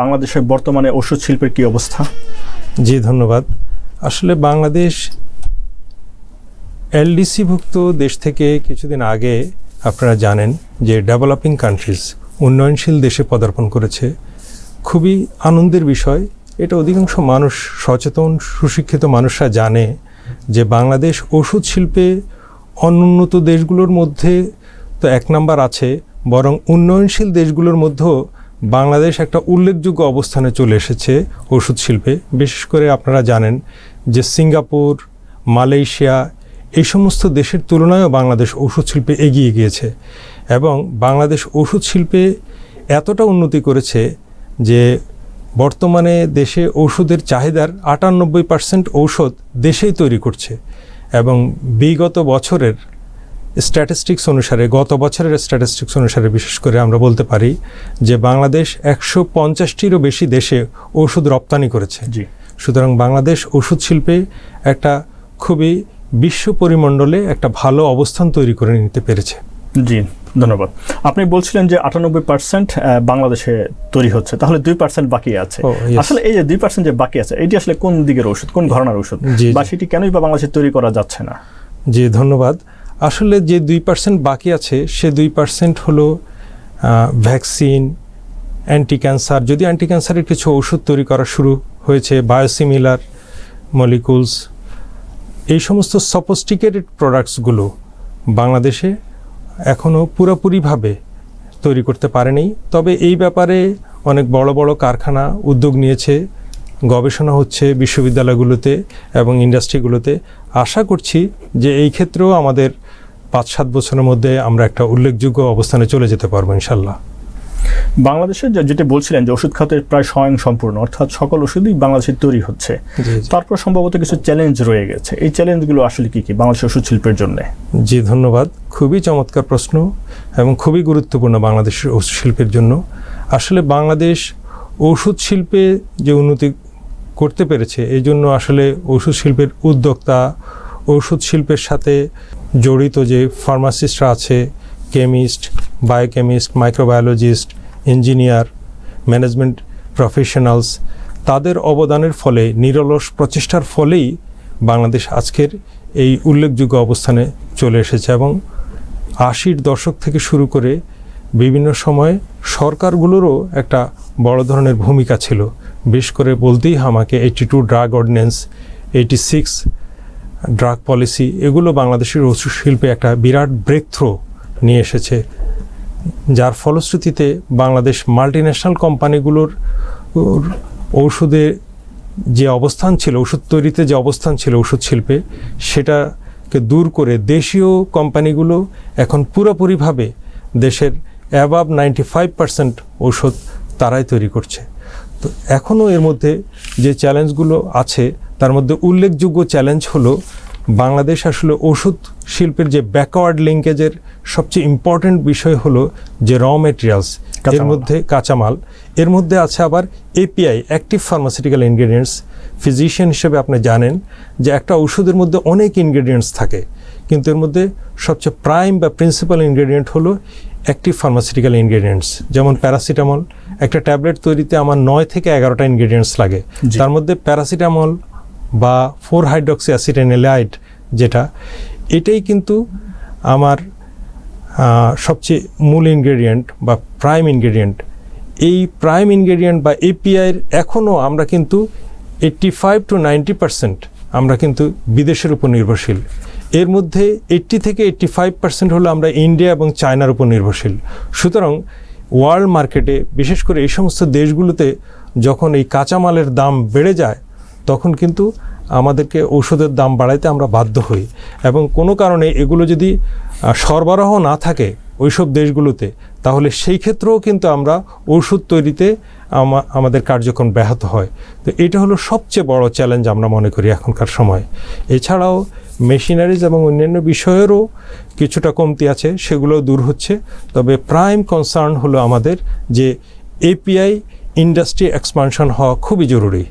বাংলাদেশের বর্তমানে ওষুধ শিল্পের কি অবস্থা? জি, ধন্যবাদ। আসলে বাংলাদেশ এলডিসিভুক্ত দেশ থেকে কিছুদিন আগে আপনারা জানেন যে ডেভেলপিং কান্ট্রিজ উন্নয়নশীল দেশে পদার্পণ করেছে। খুবই আনন্দের বিষয়। এটা অধিকাংশ মানুষ সচেতন, সুশিক্ষিত মানুষরা জানে যে বাংলাদেশ ওষুধ শিল্পে অনুন্নত দেশগুলোর মধ্যে তো এক নাম্বার আছে, বরং উন্নয়নশীল দেশগুলোর মধ্যেও বাংলাদেশ একটা উল্লেখযোগ্য অবস্থানে চলে এসেছে ওষুধ শিল্পে। বিশেষ করে আপনারা জানেন যে সিঙ্গাপুর, মালয়েশিয়া এই সমস্ত দেশের তুলনায়ও বাংলাদেশ ওষুধ শিল্পে এগিয়ে গিয়েছে এবং বাংলাদেশ ওষুধ শিল্পে এতটা উন্নতি করেছে যে বর্তমানে দেশে ওষুধের চাহিদার আটানব্বই পার্সেন্ট ঔষধ দেশেই তৈরি করছে এবং বিগত বছরের স্ট্যাটিস্টিক্স অনুসারে গত বছরের স্ট্যাটিস্টিক্স অনুসারে বিশেষ করে আমরা বলতে পারি যে বাংলাদেশ একশো পঞ্চাশটিরও বেশি দেশে ওষুধ রপ্তানি করেছে। জি। সুতরাং বাংলাদেশ ওষুধ শিল্পে একটা খুবই বিশ্ব পরিমণ্ডলে একটা ভালো অবস্থান তৈরি করে নিতে পেরেছে। জি ধন্যবাদ। আপনি বলছিলেন যে আটানব্বই পার্সেন্ট বাংলাদেশে তৈরি হচ্ছে তাহলে দুই পার্সেন্ট বাকি আছে। আসলে এই যে দুই পার্সেন্ট যে বাকি আছে এটি আসলে কোন দিকের ওষুধ কোন ঘরানার ওষুধ? বা সেটি কেনই বা বাংলাদেশে তৈরি করা যাচ্ছে না? জি ধন্যবাদ। আসলে যে দুই পার্সেন্ট বাকি আছে, সে দুই পার্সেন্ট হলো ভ্যাকসিন অ্যান্টি ক্যান্সার যদি অ্যান্টি ক্যান্সারের কিছু ওষুধ তৈরি করা শুরু হয়েছে বায়োসিমিলার মলিকুলস এই সমস্ত সফিস্টিকেটেড প্রোডাক্টসগুলো বাংলাদেশে এখনও পুরোপুরিভাবে তৈরি করতে পারেনি। তবে এই ব্যাপারে অনেক বড় বড় কারখানা উদ্যোগ নিয়েছে, গবেষণা হচ্ছে বিশ্ববিদ্যালয়গুলোতে এবং ইন্ডাস্ট্রিগুলোতে আশা করছি যে এই ক্ষেত্রেও আমাদের পাঁচ সাত বছরের মধ্যে আমরা একটা উল্লেখযোগ্য অবস্থানে চলে যেতে পারব ইনশাল্লাহ বাংলাদেশে যে- যেটি বলছিলেন যে ওষুধ খাতের প্রায় স্বয়ং সম্পূর্ণ অর্থাৎ সকল ওষুধই বাংলাদেশে তৈরি হচ্ছে। তারপর সম্ভবত কিছু চ্যালেঞ্জ রয়ে গেছে। এই চ্যালেঞ্জগুলো আসলে কি কি বাংলাদেশের ওষুধ শিল্পের জন্য? জি ধন্যবাদ। খুবই চমৎকার প্রশ্ন এবং খুবই গুরুত্বপূর্ণ বাংলাদেশের ওষুধ শিল্পের জন্য। আসলে বাংলাদেশ ওষুধ শিল্পে যে উন্নতি করতে পেরেছে এই জন্য আসলে ওষুধ শিল্পের উদ্যোক্তা ওষুধ শিল্পের সাথে জড়িত যে ফার্মাসিস্টরা আছে chemist biochemist microbiologist engineer management professionals তাদের অবদানের ফলে, নিরলস প্রচেষ্টার ফলেই বাংলাদেশ আজকের এই উল্লেখযোগ্য অবস্থানে চলে এসেছে এবং আশির দশক থেকে শুরু করে বিভিন্ন সময় সরকারগুলোরও একটা বড় ধরনের ভূমিকা ছিল। বিশেষ করে বলতেই আমাকে eighty two drug ordinance eighty six drug policy এগুলো বাংলাদেশের ওষুধ শিল্পে একটা বিরাট ব্রেক থ্রো নিয়ে এসেছে, যার ফলশ্রুতিতে বাংলাদেশ মাল্টিন্যাশনাল কোম্পানিগুলোর ঔষধে যে অবস্থান ছিল ওষুধ তৈরিতে যে অবস্থান ছিল ওষুধ শিল্পে, সেটাকে দূর করে দেশীয় কোম্পানিগুলো এখন পুরোপুরিভাবে দেশের অ্যাবাব নাইনটি ফাইভ পার্সেন্ট ঔষধ তারাই তৈরি করছে। তো এখনও এর মধ্যে যে চ্যালেঞ্জগুলো আছে তার মধ্যে উল্লেখযোগ্য চ্যালেঞ্জ হলো বাংলাদেশ আসলে ওষুধ শিল্পের যে ব্যাকওয়ার্ড লিঙ্কেজের সবচেয়ে ইম্পর্ট্যান্ট বিষয় হলো যে র মেটেরিয়ালস এর মধ্যে কাঁচামাল। এর মধ্যে আছে আবার API active pharmaceutical ingredients physician হিসেবে আপনি জানেন যে একটা ওষুধের মধ্যে অনেক ইনগ্রেডিয়েন্টস থাকে কিন্তু এর মধ্যে সবচেয়ে প্রাইম বা প্রিন্সিপাল ইনগ্রেডিয়েন্ট হলো অ্যাক্টিভ ফার্মাসিউটিক্যাল ইনগ্রেডিয়েন্টস যেমন প্যারাসিটামল একটা ট্যাবলেট তৈরিতে আমার নয় থেকে এগারোটা ইনগ্রেডিয়েন্টস লাগে। তার মধ্যে প্যারাসিটামল বা ফোর হাইড্রক্সি অ্যাসিটেনিলাইড যেটা, এটাই কিন্তু আমার সবচেয়ে মূল ইনগ্রেডিয়েন্ট বা প্রাইম ইনগ্রেডিয়েন্ট এই প্রাইম ইনগ্রেডিয়েন্ট বা এপিআইয়ের এখনও আমরা কিন্তু eighty five to ninety percent আমরা কিন্তু বিদেশের উপর নির্ভরশীল। এর মধ্যে এইট্টি থেকে এইট্টি ফাইভ পার্সেন্ট হলো আমরা ইন্ডিয়া এবং চায়নার উপর নির্ভরশীল। সুতরাং ওয়ার্ল্ড মার্কেটে বিশেষ করে এই সমস্ত দেশগুলোতে যখন এই কাঁচামালের দাম বেড়ে যায় তখন কিন্তু আমাদেরকে ওষুধের দাম বাড়াইতে আমরা বাধ্য হই। এবং কোনো কারণে এগুলো যদি সরবরাহ না থাকে ওইসব দেশগুলোতে, তাহলে সেই ক্ষেত্রেও কিন্তু আমরা ওষুধ তৈরিতে আমাদের কার্যক্রম ব্যাহত হয়। তো এটা হলো সবচেয়ে বড় চ্যালেঞ্জ আমরা মনে করি এখনকার সময়। এছাড়াও মেশিনারিজ এবং অন্যান্য বিষয়েরও কিছুটা কমতি আছে সেগুলো দূর হচ্ছে। তবে প্রাইম কনসার্ন হলো আমাদের যে এপিআই ইন্ডাস্ট্রি এক্সপানশন হওয়া খুবই জরুরি।